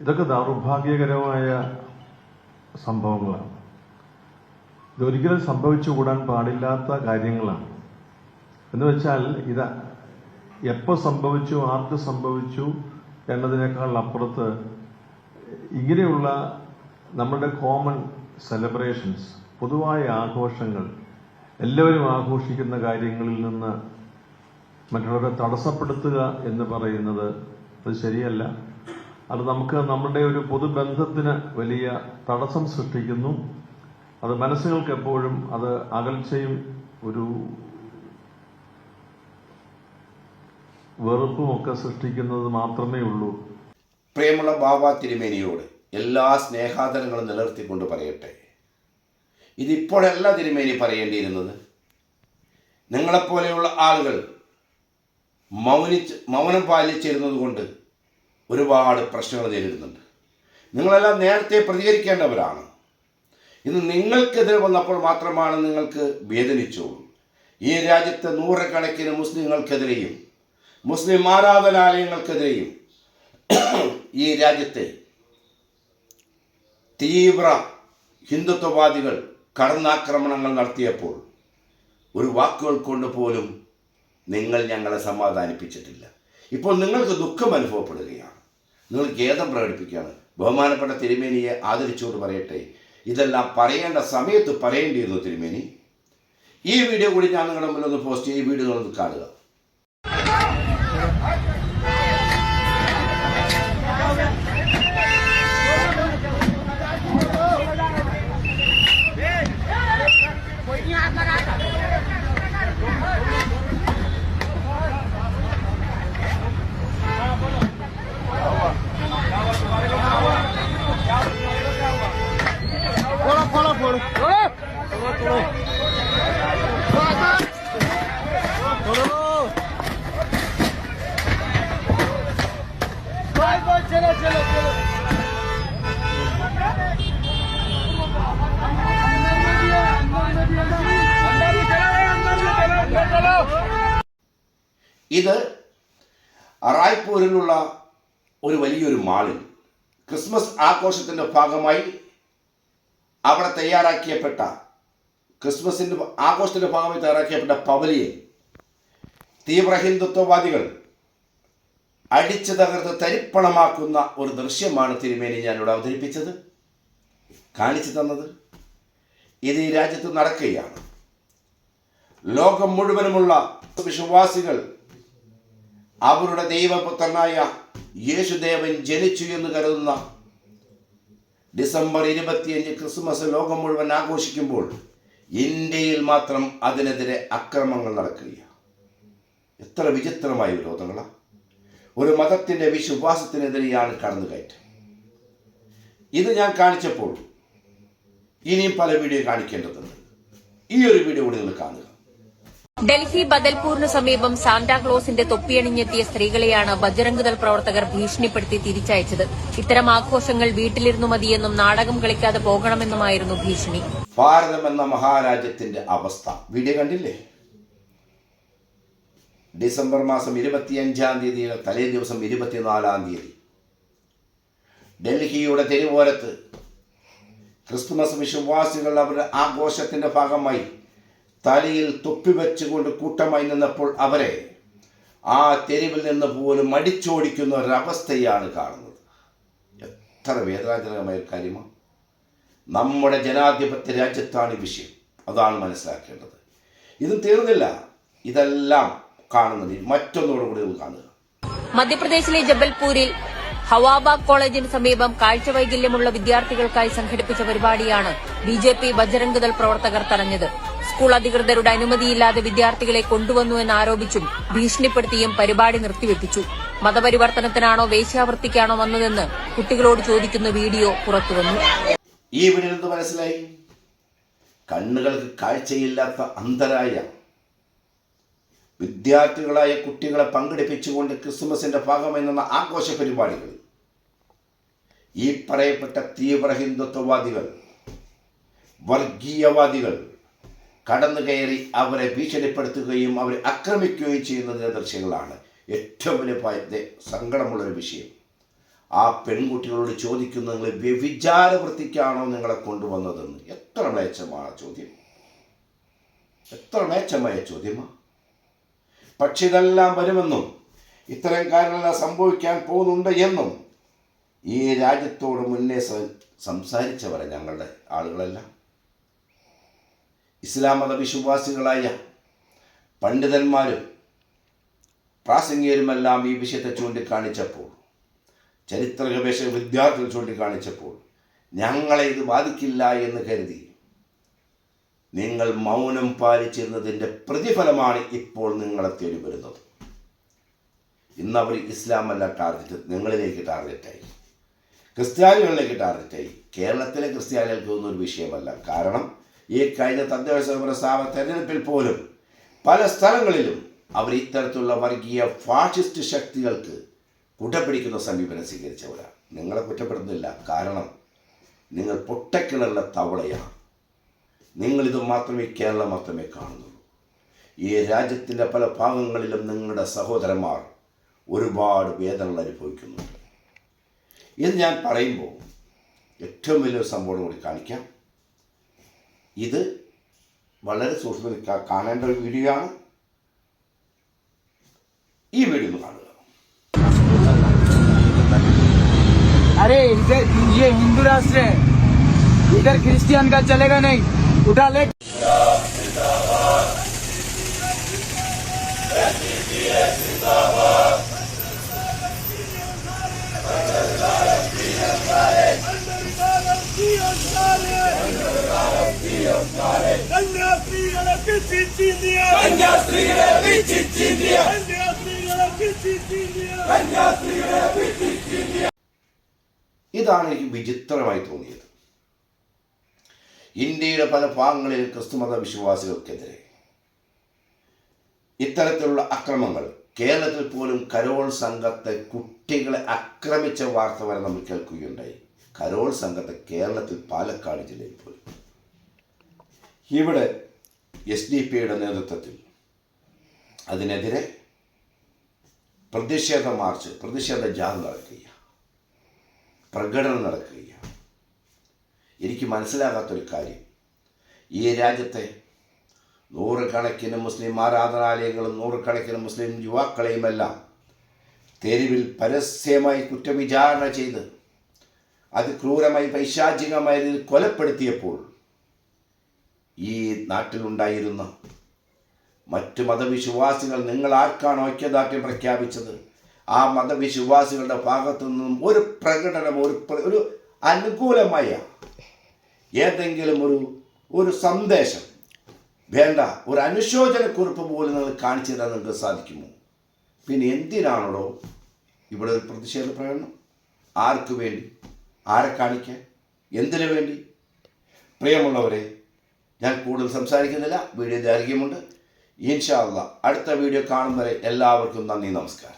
ഇതൊക്കെ ദൗർഭാഗ്യകരമായ സംഭവങ്ങളാണ്. ഇതൊരിക്കലും സംഭവിച്ചുകൂടാൻ പാടില്ലാത്ത കാര്യങ്ങളാണ്. എന്ന് വെച്ചാൽ ഇത് എപ്പോൾ സംഭവിച്ചു ആർക്ക് സംഭവിച്ചു എന്നതിനേക്കാൾ അപ്പുറത്ത് ഇങ്ങനെയുള്ള നമ്മുടെ കോമൺ സെലിബ്രേഷൻസ് പൊതുവായ ആഘോഷങ്ങൾ എല്ലാവരും ആഘോഷിക്കുന്ന കാര്യങ്ങളിൽ നിന്ന് മറ്റുള്ളവരെ തടസ്സപ്പെടുത്തുക എന്ന് പറയുന്നത് അത് ശരിയല്ല. അത് നമുക്ക് നമ്മുടെ ഒരു പൊതുബന്ധത്തിന് വലിയ തടസ്സം സൃഷ്ടിക്കുന്നു. അത് മനസ്സുകൾക്ക് എപ്പോഴും അത് അകൽച്ചയും ഒരു വെറുപ്പും ഒക്കെ സൃഷ്ടിക്കുന്നത് മാത്രമേ ഉള്ളൂ. പ്രിയമുള്ള ബാബ തിരുമേനിയോട് എല്ലാ സ്നേഹാദരങ്ങളും നിലനിർത്തിക്കൊണ്ട് പറയട്ടെ. ഇതിപ്പോഴല്ല തിരുമേനി പറയേണ്ടിയിരുന്നത്. നിങ്ങളെപ്പോലെയുള്ള ആളുകൾ മൗനിച്ച് മൗനം പാലിച്ചിരുന്നത് കൊണ്ട് ഒരുപാട് പ്രശ്നങ്ങൾ നേരിടുന്നുണ്ട്. നിങ്ങളെല്ലാം നേരത്തെ പ്രതികരിക്കേണ്ടവരാണ്. ഇന്ന് നിങ്ങൾക്കെതിരെ വന്നപ്പോൾ മാത്രമാണ് നിങ്ങൾക്ക് വേദനിച്ചോളൂ ഈ രാജ്യത്തെ നൂറുകണക്കിന് മുസ്ലിങ്ങൾക്കെതിരെയും മുസ്ലിം ആരാധനാലയങ്ങൾക്കെതിരെയും ഈ രാജ്യത്തെ തീവ്ര ഹിന്ദുത്വവാദികൾ കടന്നാക്രമണങ്ങൾ നടത്തിയപ്പോൾ ഒരു വാക്കുകൾ കൊണ്ട് പോലും നിങ്ങൾ ഞങ്ങളെ സമാധാനിപ്പിച്ചിട്ടില്ല. ഇപ്പോൾ നിങ്ങൾക്ക് ദുഃഖം അനുഭവപ്പെടുകയാണ്. നിങ്ങൾ ഖേദം പ്രകടിപ്പിക്കുകയാണ്. ബഹുമാനപ്പെട്ട തിരുമേനിയെ ആദരിച്ചുകൊണ്ട് പറയട്ടെ. ഇതെല്ലാം പറയേണ്ട സമയത്ത് പറയേണ്ടിയിരുന്നു തിരുമേനി. ഈ വീഡിയോ കൂടി ഞാൻ നിങ്ങളുടെ മുന്നിൽ ഒന്ന് പോസ്റ്റ് ചെയ്യും ഈ വീഡിയോ നിങ്ങളൊന്ന് കാണുക. ഇത് റായ്പൂരിലുള്ള ഒരു വലിയൊരു മാളിൽ ക്രിസ്മസ് ആഘോഷത്തിന്റെ ഭാഗമായി അവിടെ തയ്യാറാക്കിയപ്പെട്ട ക്രിസ്മസിന്റെ ആഘോഷത്തിന്റെ ഭാഗമായി തയ്യാറാക്കിയപ്പെട്ട പവലിയൻ തീവ്ര ഹിന്ദുത്വവാദികൾ അടിച്ചു തകർത്ത് തരിപ്പണമാക്കുന്ന ഒരു ദൃശ്യമാണ് തിരുമേനി ഞാനിവിടെ അവതരിപ്പിച്ചത് കാണിച്ചു തന്നത്. ഇത് ഈ രാജ്യത്ത് നടക്കുകയാണ്. ലോകം മുഴുവനുമുള്ള വിശ്വാസികൾ അവരുടെ ദൈവപുത്രനായ യേശുദേവൻ ജനിച്ചു എന്ന് കരുതുന്ന ഡിസംബർ ഇരുപത്തിയഞ്ച് ക്രിസ്മസ് ലോകം മുഴുവൻ ആഘോഷിക്കുമ്പോൾ ഇന്ത്യയിൽ മാത്രം അതിനെതിരെ അക്രമങ്ങൾ നടക്കുകയാണ്. എത്ര വിചിത്രമായ വിരോധങ്ങളാണ് ഒരു മതത്തിന്റെ വിശ്വാസത്തിനെതിരെയാണ് കടന്നുകയറ്റം. ഇത് ഞാൻ കാണിച്ചപ്പോൾ ഇനിയും പല വീഡിയോ കാണിക്കേണ്ടതുണ്ട്. ഈ ഒരു വീഡിയോ കൂടി നിങ്ങൾ കാണുക. ഡൽഹി ബദൽപൂരിന് സമീപം സാന്റാക്ലോസിന്റെ തൊപ്പിയണിഞ്ഞെത്തിയ സ്ത്രീകളെയാണ് ബജരംഗ് ദൾ പ്രവർത്തകർ ഭീഷണിപ്പെടുത്തി തിരിച്ചയച്ചത്. ഇത്തരം ആഘോഷങ്ങൾ വീട്ടിലിരുന്നു മതിയെന്നും നാടകം കളിക്കാതെ പോകണമെന്നുമായിരുന്നു ഭീഷണി. എന്ന മഹാരാജ്യത്തിന്റെ അവസ്ഥ. വീഡിയോ കണ്ടില്ലേ? ഡിസംബർ മാസം ഇരുപത്തിയഞ്ചാം തീയതി തലേ ദിവസം ഇരുപത്തിനാലാം തീയതി. ഡൽഹിയുടെ തെരുവോരത്ത് ക്രിസ്തുമസ് വിശ്വാസികൾ അവരുടെ ആഘോഷത്തിന്റെ ഭാഗമായി തലയിൽ തൊപ്പി വെച്ചുകൊണ്ട് കൂട്ടമായി നിന്നപ്പോൾ അവരെ ആ തെരുവിൽ നിന്ന് പോലും അടിച്ചോടിക്കുന്ന ഒരവസ്ഥയാണ് കാണുന്നത്. എത്ര വേദനാജനകമായ ഒരു കാര്യമാണ് നമ്മുടെ ജനാധിപത്യ രാജ്യത്താണ് വിഷയം. അതാണ് മനസ്സിലാക്കേണ്ടത്. ഇത് തീർന്നില്ല. ഇതെല്ലാം കാണുന്നത് മറ്റൊന്നോടുകൂടി കൂടി ഒന്ന് കാണുക. മധ്യപ്രദേശിലെ ജബൽപൂരിൽ ഹവാബാഗ് കോളേജിന് സമീപം കാഴ്ചവൈകല്യമുള്ള വിദ്യാർത്ഥികൾക്കായി സംഘടിപ്പിച്ച പരിപാടിയാണ് ബിജെപി പി ബജരംഗ് ദൾ പ്രവർത്തകർ തടഞ്ഞത്. സ്കൂൾ അധികൃതരുടെ അനുമതിയില്ലാതെ വിദ്യാർത്ഥികളെ കൊണ്ടുവന്നു എന്നാരോപിച്ചും ഭീഷണിപ്പെടുത്തിയും പരിപാടി നിർത്തിവെപ്പിച്ചു. മതപരിവർത്തനത്തിനാണോ വേശ്യാവൃത്തിക്കാണോ വന്നതെന്ന് കുട്ടികളോട് ചോദിക്കുന്ന വീഡിയോ പുറത്തുവന്നു. ഈ നിന്ന് മനസ്സിലായി. കണ്ണുകൾക്ക് കാഴ്ചയില്ലാത്ത അന്തരായ വിദ്യാർത്ഥികളായ കുട്ടികളെ പങ്കെടുപ്പിച്ചുകൊണ്ട് ക്രിസ്മസിന്റെ ഭാഗമായി നിന്ന ആഘോഷ പരിപാടികൾ. ഈ പറയപ്പെട്ട തീവ്ര ഹിന്ദുത്വവാദികൾ വർഗീയവാദികൾ കടന്നു കയറി അവരെ ഭീഷണിപ്പെടുത്തുകയും അവരെ ആക്രമിക്കുകയും ചെയ്യുന്നതിന്റെ ദൃശ്യങ്ങളാണ്. ഏറ്റവും വലിയ ഭയത്തെ സങ്കടമുള്ളൊരു വിഷയം. ആ പെൺകുട്ടികളോട് ചോദിക്കുന്നത് നിങ്ങൾ വ്യവിചാര വൃത്തിക്കാണോ നിങ്ങളെ കൊണ്ടുവന്നതെന്ന്? എത്ര മേച്ചമാണ് ചോദ്യം? എത്ര മേച്ചമായ ചോദ്യമാണ് പക്ഷെ ഇതെല്ലാം വരുമെന്നും ഇത്തരം കാര്യങ്ങളെല്ലാം സംഭവിക്കാൻ പോകുന്നുണ്ട് എന്നും ഈ രാജ്യത്തോട് മുന്നേ സംസാരിച്ചവരെ ഞങ്ങളുടെ ആളുകളെല്ലാം. ഇസ്ലാം മത വിശ്വാസികളായ പണ്ഡിതന്മാരും പ്രാസംഗികരുമെല്ലാം ഈ വിഷയത്തെ ചൂണ്ടിക്കാണിച്ചപ്പോൾ ചരിത്ര ഗവേഷക വിദ്യാർത്ഥികൾ ചൂണ്ടിക്കാണിച്ചപ്പോൾ ഞങ്ങളെ ഇത് ബാധിക്കില്ല എന്ന് കരുതി നിങ്ങൾ മൗനം പാലിച്ചിരുന്നതിന്റെ പ്രതിഫലമാണ് ഇപ്പോൾ നിങ്ങളെ തേടി വരുന്നത്. ഇന്ന് അവർ ഇസ്ലാമല്ല ടാർഗറ്റ് നിങ്ങളിലേക്ക് ടാർഗറ്റായി. ക്രിസ്ത്യാനികളിലേക്ക് ടാർഗറ്റായി. കേരളത്തിലെ ക്രിസ്ത്യാനികൾക്ക് ഒന്നും ഒരു വിഷയമല്ല. കാരണം ഈ കഴിഞ്ഞ തദ്ദേശ പ്രസ്താവ തെരഞ്ഞെടുപ്പിൽ പോലും പല സ്ഥലങ്ങളിലും അവർ ഇത്തരത്തിലുള്ള വർഗീയ ഫാഷിസ്റ്റ് ശക്തികൾക്ക് കുറ്റപ്പിടിക്കുന്ന സമീപനം സ്വീകരിച്ചവരാണ്. നിങ്ങളെ കുറ്റപ്പെടുന്നില്ല കാരണം നിങ്ങൾ പൊട്ടക്കിണറിലെ തവളയാണ്. നിങ്ങളിത് മാത്രമേ കേരളം മാത്രമേ കാണുന്നുള്ളൂ. ഈ രാജ്യത്തിന്റെ പല ഭാഗങ്ങളിലും നിങ്ങളുടെ സഹോദരന്മാർ ഒരുപാട് വേദനകൾ അനുഭവിക്കുന്നുണ്ട്. ഇത് ഞാൻ പറയുമ്പോൾ ഏറ്റവും വലിയൊരു സംഭവം കൂടി കാണിക്കാം. ഇത് വളരെ സൂക്ഷ്മത്തിൽ കാ- കാണേണ്ട ഒരു വീഡിയോ ആണ് ഈ വീഡിയോ ഒന്ന് കാണുക अरे इधर ये हिंदू राष्ट्र है इधर क्रिश्चियन का चलेगा नहीं उठा ले കന്യാസ്ത്രീകളെ പിച്ചിച്ചിന്ത്യ കന്യാസ്ത്രീകളെ പിച്ചിച്ചിന്ത്യ ഇതാണ് എനിക്ക് വിചിത്രമായി തോന്നിയത്. ഇന്ത്യയുടെ പല ഭാഗങ്ങളിൽ ക്രിസ്തുമത വിശ്വാസികൾക്കെതിരെ ഇത്തരത്തിലുള്ള അക്രമങ്ങൾ കേരളത്തിൽ പോലും കരോൾ സംഘത്തെ കുട്ടികളെ ആക്രമിച്ച വാർത്ത വരെ നമ്മൾ കേൾക്കുകയുണ്ടായി. കരോൾ സംഘത്തെ കേരളത്തിൽ പാലക്കാട് ജില്ലയിൽ പോലും. ഇവിടെ എസ് ഡി പിയുടെ നേതൃത്വത്തിൽ അതിനെതിരെ പ്രതിഷേധ മാർച്ച് പ്രതിഷേധ ജാഥ നടക്കുകയാണ് പ്രകടനം നടക്കുകയാണ് എനിക്ക് മനസ്സിലാകാത്തൊരു കാര്യം. ഈ രാജ്യത്തെ നൂറുകണക്കിന് മുസ്ലിം ആരാധനാലയങ്ങളും നൂറുകണക്കിന് മുസ്ലിം യുവാക്കളെയുമെല്ലാം തെരുവിൽ പരസ്യമായി കുറ്റവിചാരണ ചെയ്ത് അതിക്രൂരമായി പൈശാചികമായി കൊലപ്പെടുത്തിയപ്പോൾ ഈ നാട്ടിലുണ്ടായിരുന്ന മറ്റു മതവിശ്വാസികൾ നിങ്ങൾ ആർക്കാണ് ഐക്യദാർഢ്യം പ്രഖ്യാപിച്ചത്? ആ മതവിശ്വാസികളുടെ ഭാഗത്തു നിന്നും ഒരു പ്രകടനം ഒരു ഒരു അനുകൂലമായ ഏതെങ്കിലും ഒരു ഒരു സന്ദേശം വേണ്ട ഒരു അനുശോചനക്കുറിപ്പ് പോലും നിങ്ങൾ കാണിച്ചു തരാൻ നിങ്ങൾക്ക് സാധിക്കുമോ? പിന്നെ എന്തിനാണല്ലോ ഇവിടെ ഒരു പ്രതിഷേധ പ്രകടനം? ആർക്ക് വേണ്ടി? ആരെ കാണിക്കാൻ? എന്തിനു വേണ്ടി? പ്രിയമുള്ളവരെ ഞാൻ കൂടുതൽ സംസാരിക്കുന്നില്ല വീഡിയോ ദൈർഘ്യമുണ്ട്. ഇൻഷാ അള്ളാ. അടുത്ത വീഡിയോ കാണും വരെ എല്ലാവർക്കും നന്ദി നമസ്കാരം.